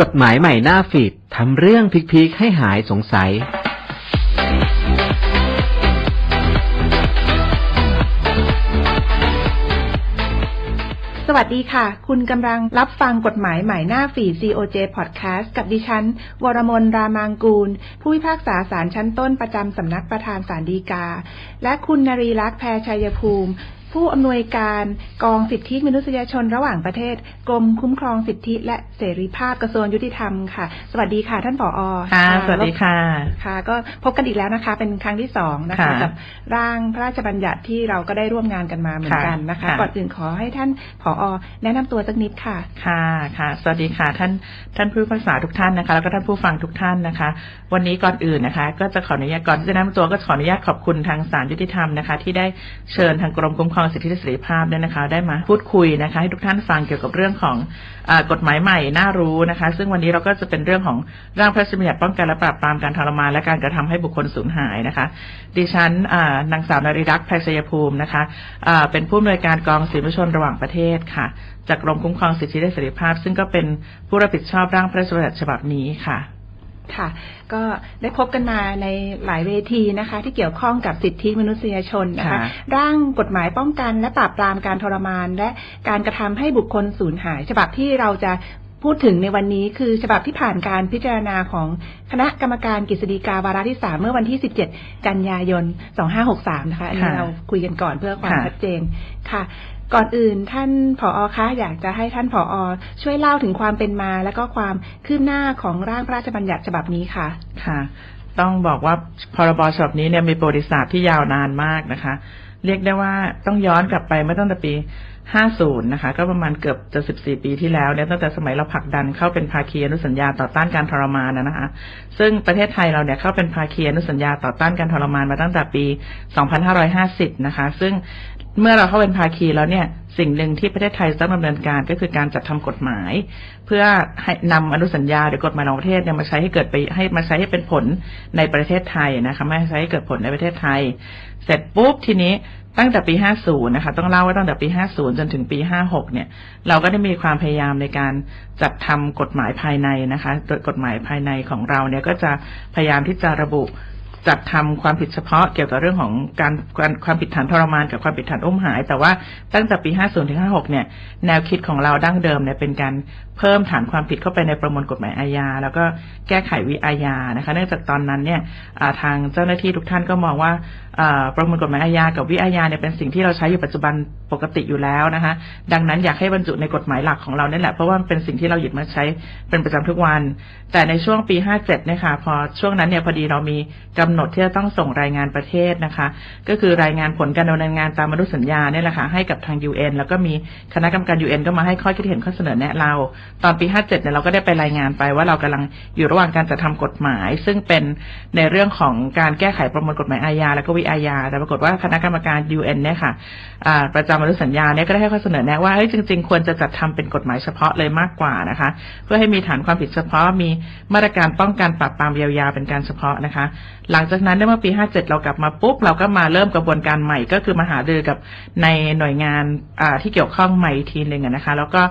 กฎหมายใหม่หน้าฟีดทำเรื่องพีคๆให้หายสงสัย สวัสดีค่ะ คุณกำลังรับฟังกฎหมายใหม่หน้าฟี COJ Podcast กับดิฉัน วรมนรามางกูล ผู้พิพากษาศาลชั้นต้นประจำสำนักประธานศาลฎีกา และคุณนรีรักษ์แพรชัยภูมิ ผู้อำนวยการกองสิทธิมนุษยชนระหว่างประเทศ กรมคุ้มครองสิทธิและเสรีภาพกระทรวงยุติธรรมค่ะ สวัสดีค่ะท่านผอค่ะค่ะสวัสดีค่ะค่ะ ก็พบกันอีกแล้วนะคะ เป็นครั้งที่สองนะคะค่ะกับร่างพระราชบัญญัติที่เราก็ได้ร่วมงานกันมาเหมือนกันนะคะค่ะก่อนอื่นขอให้ท่านผอแนะนำตัวสักนิดค่ะ ค่ะค่ะ สวัสดีค่ะท่านท่านผู้พิพากษาทุกท่านนะคะ แล้วก็ท่านผู้ฟังทุกท่านนะคะ วันนี้ก่อนอื่นนะคะ ก็จะขออนุญาตก่อนที่จะแนะนำตัวก็ขออนุญาตขอบคุณทางศาลยุติธรรมนะคะ ที่ได้เชิญทางกรมคุ้มครองสิทธิและเสรีภาพเนี่ยนะคะ ได้มาพูดคุยนะคะ ให้ทุกท่านฟังเกี่ยวกับเรื่องของอกฎหมายใหม่น่ารู้นะคะ ซึ่งวันนี้เราก็จะเป็นเรื่องของร่างพระราชบัญญัติป้องกันและปราบปรามการทรมานและการกระทำให้บุคคลสูญหายนะคะ ดิฉันนางสาวนริรักษ์ไพศยภูมินะคะอ่าเป็นผู้อำนวยการกองศิลปชนระหว่างประเทศค่ะ จากกรมคุ้มครองสิทธิและเสรีภาพ ซึ่งก็เป็นผู้รับผิดชอบร่างพระราชบัญญัติฉบับนี้ค่ะ ค่ะ ก็ได้พบกันมาในหลายเวทีนะคะ ที่เกี่ยวข้องกับสิทธิมนุษยชนนะคะค่ะร่างกฎหมายป้องกันและปราบปรามการทรมาน และการกระทำให้บุคคลสูญหาย ฉบับที่เราจะ พูดถึงในวันนี้คือฉบับที่ผ่านการพิจารณาของคณะกรรมการกฤษฎีกาวาระที่สามเมื่อวันที่ 17 กันยายน 2563 นะคะอันนี้ค่ะเราคุยกันก่อนเพื่อความค่ะชัดเจนค่ะ ก่อนอื่นท่านผอคะอยากจะให้ท่านผอช่วยเล่าถึงความเป็นมา และก็ความคืบหน้าของร่างพระราชบัญญัติฉบับนี้ค่ะ ค่ะ ต้องบอกว่าพรบฉบับนี้เนี่ยมีประวัติศาสตร์ที่ยาวนานมากนะคะ เรียกได้ว่าต้องย้อนกลับไปเมื่อตั้งแต่ปี 50 นะคะ ก็ประมาณเกือบจะ 14 ปีที่แล้วเนี่ยตั้งแต่สมัยเราผลักดันเข้าเป็นภาคีอนุสัญญาต่อต้านการทรมานนะคะ ซึ่งประเทศไทยเราเนี่ยเข้าเป็นภาคีอนุสัญญาต่อต้านการทรมานมาตั้งแต่ปี 2550 นะคะ ซึ่ง เมื่อเราเข้าเป็นภาคีแล้วเนี่ยสิ่งหนึ่งที่ประเทศไทยต้องดำเนินการก็คือการจัดทำกฎหมาย เพื่อให้นำอนุสัญญาหรือกฎหมายของประเทศเนี่ยมาใช้ให้เกิดไปให้มาใช้ให้เป็นผลในประเทศไทยนะคะไม่ใช้ให้เกิดผลในประเทศไทย เสร็จปุ๊บทีนี้ตั้งแต่ปี 50 นะคะ ต้องเล่าว่าตั้งแต่ปี 50 จนถึงปี 56 เนี่ย เราก็ได้มีความพยายามในการจัดทำกฎหมายภายในนะคะ โดยกฎหมายภายในของเราเนี่ยก็จะพยายามที่จะระบุ จัดทำความผิดเฉพาะเกี่ยวกับเรื่องของการการความผิดฐานทรมานกับความผิดฐานอุ้มหาย แต่ว่าตั้งแต่ปี 50ถึง56 เนี่ย แนวคิดของเราดั้งเดิมเนี่ยเป็นการเพิ่มฐานความผิดเข้าไปในประมวลกฎหมายอาญา แล้วก็แก้ไขวิอาญานะคะ เนื่องจากตอนนั้นเนี่ยทางเจ้าหน้าที่ทุกท่านก็มองว่าประมวลกฎหมายอาญากับวิอาญาเนี่ยเป็นสิ่งที่เราใช้อยู่ปัจจุบันปกติอยู่แล้วนะคะ ดังนั้นอยากให้บรรจุในกฎหมายหลักของเราเนี่ยแหละเพราะว่าเป็นสิ่งที่เราหยิบมาใช้เป็นประจำทุกวัน แต่ในช่วงปี 57เนี่ยค่ะพอช่วงนั้นเนี่ยพอดีเรามีกำหนดที่จะต้องส่งรายงานประเทศนะคะ ก็คือรายงานผลการดำเนินงานตามอนุสัญญาเนี่ยแหละค่ะให้กับทาง UN แล้วก็มีคณะกรรมการ UN ก็มาให้ข้อคิดเห็นข้อเสนอแนะเรา ตอนปี 57เนี่ยเราก็ได้ไปรายงานไปว่าเรากำลังอยู่ระหว่างการจัดทำกฎหมาย ซึ่งเป็นในเรื่องของการแก้ไขประมวลกฎหมายอาญาแล้วก็วิอาญาแต่ปรากฏว่าคณะกรรมการ UN เนี่ยค่ะประจำอนุสัญญาเนี่ยก็ได้ให้ข้อเสนอแนะว่าเฮ้ยจริง ๆ ควรจะจัดทำเป็นกฎหมายเฉพาะเลยมากกว่านะคะ เพื่อให้มีฐานความผิดเฉพาะมีมาตรการป้องกันปราบปรามเยียวยาเป็นการเฉพาะนะคะ หลังจากนั้นเนี่ยเมื่อปี 57 เรากลับมาปุ๊บ เราก็มาเริ่มกระบวนการใหม่ก็คือมาหารือกับในหน่วยงานที่เกี่ยวข้องใหม่ทีหนึ่งนะคะ แล้วก็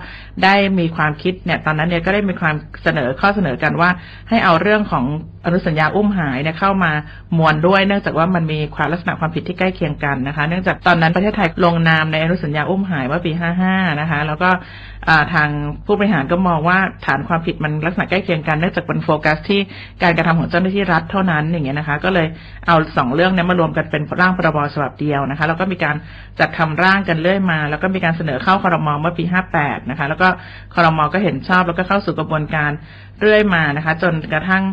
ได้มีความคิดเนี่ยตอนนั้นเนี่ยก็ได้มีความเสนอข้อเสนอกันว่าให้เอาเรื่องของอนุสัญญาอุ้มหายเนี่ยเข้ามามวลด้วย เนื่องจากว่ามันมีความลักษณะความผิดที่ใกล้เคียงกันนะคะ เนื่องจากตอนนั้นประเทศไทยลงนามในอนุสัญญาอุ้มหายเมื่อปี 55 นะคะ แล้วก็ ทางผู้บริหารก็มองว่าฐานความผิดมันลักษณะใกล้เคียงกันเนื่องจากเป็นโฟกัสที่การกระทำของเจ้าหน้าที่รัฐเท่านั้นอย่างเงี้ยนะคะ ก็เลยเอาสองเรื่องเนี้มารวมกันเป็นร่างพรบฉบับเดียวนะคะแล้วก็มีการจัดทำร่างกันเรื่อยมา แล้วก็มีการเสนอเข้าคอรมอเมื่อปี 58 นะคะ แล้วก็คอรมอก็เห็นชอบแล้วก็เข้าสู่กระบวนการเรื่อยมานะคะ จนกระทั่ง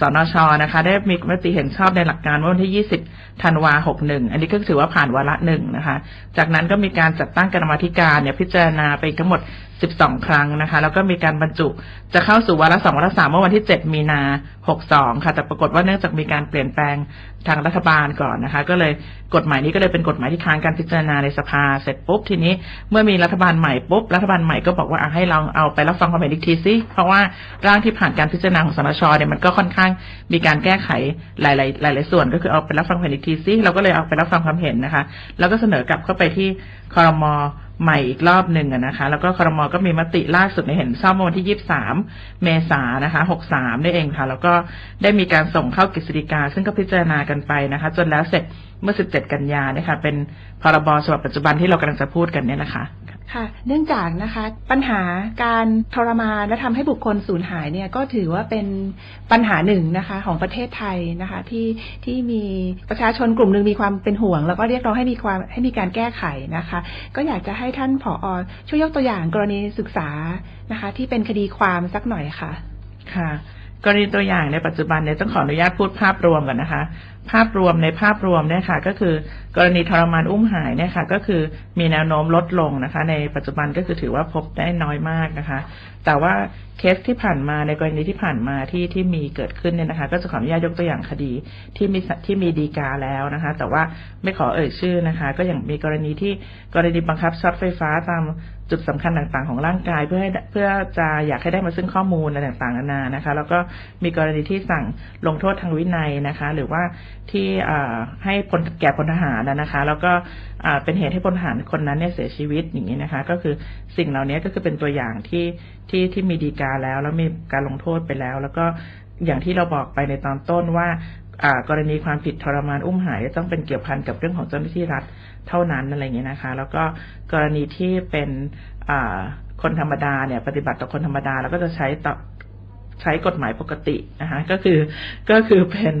สนชนะคะ ได้มีมติเห็นชอบในหลักการวันที่ 20 ธันวา 61 อันนี้ก็ถือว่าผ่านวาระหนึ่งนะคะ จากนั้นก็มีการจัดตั้งกรรมธิการเนี่ยพิจารณาไปกทั้งหมด12 ครั้งนะคะ แล้วก็มีการบรรจุจะเข้าสู่วาระสองวาระสามเมื่อวันที่ 7 มีนา 62 ค่ะ แต่ปรากฏว่าเนื่องจากมีการเปลี่ยนแปลงทางรัฐบาลก่อนนะคะ ก็เลยกฎหมายนี้ก็เลยเป็นกฎหมายที่ค้างการพิจารณาในสภาเสร็จปุ๊บทีนี้เมื่อมีรัฐบาลใหม่ปุ๊บรัฐบาลใหม่ก็บอกว่าให้ลองเอาไปรับฟังความเห็นอีกทีสิเพราะว่าร่างที่ผ่านการพิจารณาของสนชเนี่ยมันก็ค่อนข้างมีการแก้ไขหลาย ๆ หลาย ๆ ส่วนก็คือเอาไปรับฟังความเห็นอีกทีซิเราก็เลยเอาไปรับฟังความเห็นนะคะ แล้วก็เสนอกลับเข้าไปที่คอรมอใหม่อีกรอบหนึ่งนะคะ แล้วก็ครมอก็มีมติล่าสุดในเห็นซ่อมวันที่ 23 เมษายนนะคะ 63 ได้เองค่ะ แล้วก็ได้มีการส่งเข้ากฤษฎีกา ซึ่งก็พิจารณากันไปนะคะ จนแล้วเสร็จเมื่อ 17 กันยานี่ค่ะเป็นพรบฉบับปัจจุบันที่เรากำลังจะพูดกันเนี่ยนะคะ ค่ะเนื่องจากนะคะปัญหาการทรมานและทำให้บุคคลสูญหายเนี่ยก็ถือว่าเป็นปัญหาหนึ่งนะคะของประเทศไทยนะคะที่ที่มีประชาชนกลุ่มหนึ่งมีความเป็นห่วง แล้วก็เรียกร้องให้มีความให้มีการแก้ไขนะคะ ก็อยากจะให้ท่านผอช่วยยกตัวอย่างกรณีศึกษานะคะ ที่เป็นคดีความสักหน่อยค่ะค่ะ กรณีตัวอย่างในปัจจุบันเนี่ยต้องขออนุญาตพูดภาพรวมก่อนนะคะ ภาพรวมในภาพรวมเนี่ยค่ะ ก็คือกรณีทรมานอุ้มหายเนี่ยค่ะก็คือมีแนวโน้มลดลงนะคะ ในปัจจุบันก็คือถือว่าพบได้น้อยมากนะคะ แต่ว่าเคสที่ผ่านมาในกรณีที่ผ่านมาที่ที่มีเกิดขึ้นเนี่ยนะคะ ก็จะขออนุญาตยกตัวอย่างคดีที่มีที่มีดีกาแล้วนะคะ แต่ว่าไม่ขอเอ่ยชื่อนะคะ ก็อย่างมีกรณีที่กรณีบังคับช็อตไฟฟ้าตามจุดสำคัญต่างๆของร่างกาย เพื่อให้เพื่อจะอยากให้ได้มาซึ่งข้อมูลอะไรต่างๆนานานะคะ แล้วก็มีกรณีที่สั่งลงโทษทางวินัยนะคะ หรือว่าที่ให้พลแก่พลทหารนะคะ แล้วก็เป็นเหตุให้พลทหารคนนั้นเนี่ยเสียชีวิตอย่างนี้นะคะ ก็คือสิ่งเหล่านี้ก็คือเป็นตัวอย่างที่ที่ที่มีดีกาแล้ว แล้วมีการลงโทษไปแล้ว แล้วก็อย่างที่เราบอกไปในตอนต้นว่าอ่ากรณีความผิดทรมานอุ้มหายจะต้องเป็นเกี่ยวพันกับเรื่องของเจ้าหน้าที่รัฐ เท่านั้นอะไรอย่างเงี้ยนะคะ แล้วก็กรณีที่เป็นคนธรรมดาเนี่ย ปฏิบัติต่อคนธรรมดาเราก็จะใช้ต่อใช้กฎหมายปกตินะคะก็คือก็คือเป็น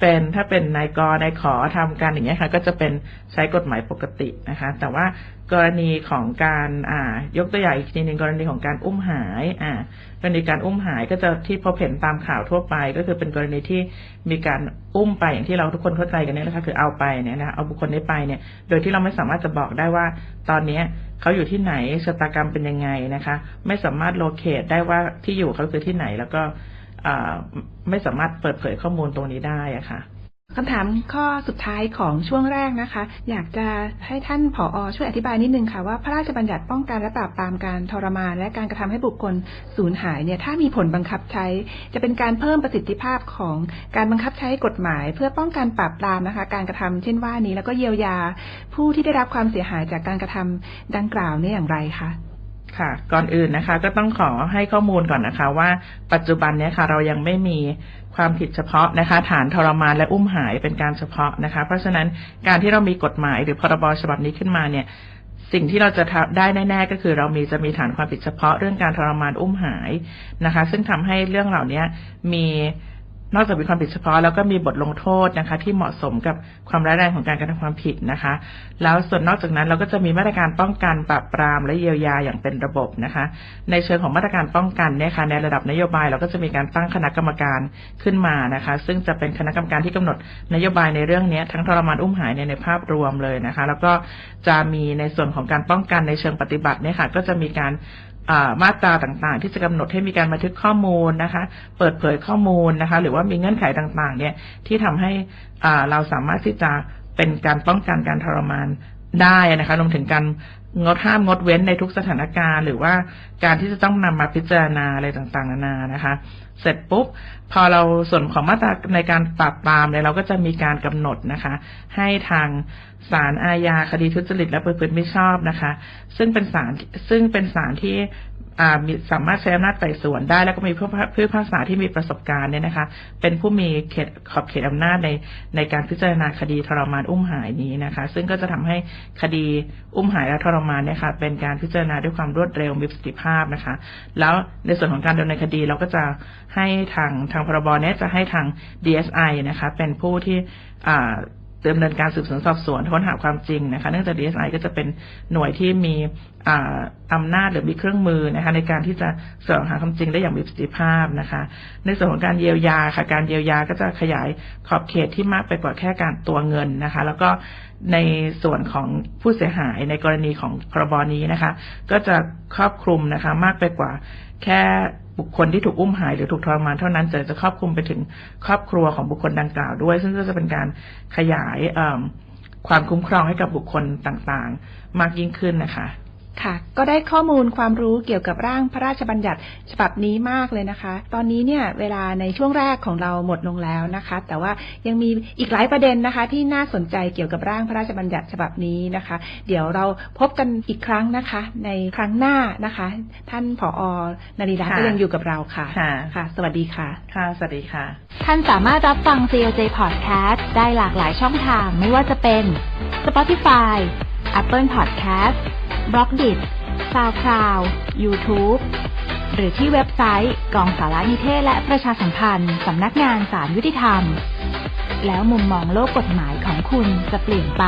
เป็นถ้าเป็นนายกนายขอทำการอย่างเงี้ยค่ะ ก็จะเป็นใช้กฎหมายปกตินะคะ แต่ว่ากรณีของการอ่ายกตัวอย่างอีกทีหนึ่งกรณีของการอุ้มหายอ่ากรณีการอุ้มหายก็จะที่พบเห็นตามข่าวทั่วไป ก็คือเป็นกรณีที่มีการอุ้มไปอย่างที่เราทุกคนเข้าใจกันเนี่ยนะคะคือเอาไปเนี่ยนะเอาบุคคลนี้ไปเนี่ย โดยที่เราไม่สามารถจะบอกได้ว่า ตอนเนี้ยเขาอยู่ที่ไหนชะตากรรมเป็นยังไงนะคะ ไม่สามารถโลเคตได้ว่าที่อยู่เขาคือที่ไหนแล้วก็อ่าไม่สามารถเปิดเผยข้อมูลตรงนี้ได้อะค่ะ คำถามข้อสุดท้ายของช่วงแรกนะคะ อยากจะให้ท่านผออช่วยอธิบายนิดนึงค่ะ ว่าพระราชบัญญัติป้องกันและปราบปรามการทรมาน และการกระทำให้บุคคลสูญหายเนี่ยถ้ามีผลบังคับใช้ จะเป็นการเพิ่มประสิทธิภาพของการบังคับใช้กฎหมาย เพื่อป้องกันปราบปรามนะคะ การกระทำเช่นว่านี้แล้วก็เยียวยา ผู้ที่ได้รับความเสียหายจากการกระทำดังกล่าวเนี่ยอย่างไรคะ ค่ะ ก่อนอื่นนะคะ ก็ต้องขอให้ข้อมูลก่อนนะคะว่าปัจจุบันเนี้ยค่ะ เรายังไม่มีความผิดเฉพาะนะคะ ฐานทรมานและอุ้มหายเป็นการเฉพาะนะคะ เพราะฉะนั้นการที่เรามีกฎหมายหรือพรบฉบับนี้ขึ้นมาเนี่ยสิ่งที่เราจะทำได้แน่ ๆ ก็คือเรามีจะมีฐานความผิดเฉพาะเรื่องการทรมานอุ้มหายนะคะ ซึ่งทำให้เรื่องเหล่านี้มี นอกจากมีความผิดเฉพาะแล้วก็มีบทลงโทษนะคะ ที่เหมาะสมกับความร้ายแรงของการกระทำความผิดนะคะ แล้วส่วนนอกจากนั้นเราก็จะมีมาตรการป้องกันปราบปรามและเยียวยาอย่างเป็นระบบนะคะ ในเชิงของมาตรการป้องกันเนี่ยค่ะในระดับนโยบายเราก็จะมีการตั้งคณะกรรมการขึ้นมานะคะ ซึ่งจะเป็นคณะกรรมการที่กำหนดนโยบายในเรื่องนี้ทั้งทรมานอุ้มหายเนี่ยในภาพรวมเลยนะคะ แล้วก็จะมีในส่วนของการป้องกันในเชิงปฏิบัติเนี่ยค่ะก็จะมีการ มาตราต่างๆ ที่จะกำหนดให้มีการบันทึกข้อมูลนะคะ เปิดเผยข้อมูลนะคะ หรือว่ามีเงื่อนไขต่างๆ เนี่ยที่ทำให้เราสามารถที่จะเป็นการป้องกันการทรมานได้นะคะรวมถึงการงดห้ามงดเว้นในทุกสถานการณ์ หรือว่าการที่จะต้องนำมาพิจารณาอะไรต่างๆ นานานะคะเสร็จปุ๊บ พอเราส่วนของมาตราในการปราบปรามเนี่ยเราก็จะมีการกำหนดนะคะ ให้ทางศาลอาญาคดีทุจริตและประพฤติมิชอบนะคะ ซึ่งเป็นศาลซึ่งเป็นศาลที่สามารถใช้อำนาจไต่สวนได้ แล้วก็มีผู้ผู้พิพากษาที่มีประสบการณ์เนี่ยนะคะ เป็นผู้มีเขตขอบเขตอำนาจในในการพิจารณาคดีทรมานอุ้มหายนี้นะคะ ซึ่งก็จะทำให้คดีอุ้มหายและทรมานเนี่ยค่ะเป็นการพิจารณาด้วยความรวดเร็วมีประสิทธิภาพนะคะ แล้วในส่วนของการดำเนินคดีเราก็จะให้ทางทางพรบเนี้ยจะให้ทาง DSI นะคะเป็นผู้ที่อ่าดำเนินการสืบสวนสอบสวนค้นหาความจริงนะคะเนื่องจาก DSI ก็จะเป็นหน่วยที่มีอำนาจหรือมีเครื่องมือนะคะในการที่จะสอบหาความจริงได้อย่างมีประสิทธิภาพนะคะ ในส่วนของการเยียวยาค่ะการเยียวยาก็จะขยายขอบเขตที่มากไปกว่าแค่การตัวเงินนะคะ แล้วก็ในส่วนของผู้เสียหายในกรณีของพรบนี้นะคะ ก็จะครอบคลุมนะคะมากไปกว่า แค่บุคคลที่ถูกอุ้มหายหรือถูกทรมานเท่านั้นจะจะครอบคลุมไปถึงครอบครัวของบุคคลดังกล่าวด้วย ซึ่งก็จะเป็นการขยายความคุ้มครองให้กับบุคคลต่างๆ มากยิ่งขึ้นนะคะ ค่ะ ก็ได้ข้อมูลความรู้เกี่ยวกับร่างพระราชบัญญัติฉบับนี้มากเลยนะคะ ตอนนี้เนี่ยเวลาในช่วงแรกของเราหมดลงแล้วนะคะ แต่ว่ายังมีอีกหลายประเด็นนะคะ ที่น่าสนใจเกี่ยวกับร่างพระราชบัญญัติฉบับนี้นะคะ เดี๋ยวเราพบกันอีกครั้งนะคะ ในครั้งหน้านะคะ ท่านผอนาริดาค่ะก็ยังอยู่กับเราค่ะค่ะค่ะ สวัสดีค่ะค่ะ สวัสดีค่ะ ท่านสามารถรับฟัง COJ Podcast ได้หลากหลายช่องทางไม่ว่าจะเป็น Spotify, Apple Podcast, บล็อกดิสซาวคลาวยูทูบหรือที่เว็บไซต์กองสารนิเทศและประชาสัมพันธ์สำนักงานสารยุติธรรม แล้วมุมมองโลกกฎหมายของคุณจะเปลี่ยนไป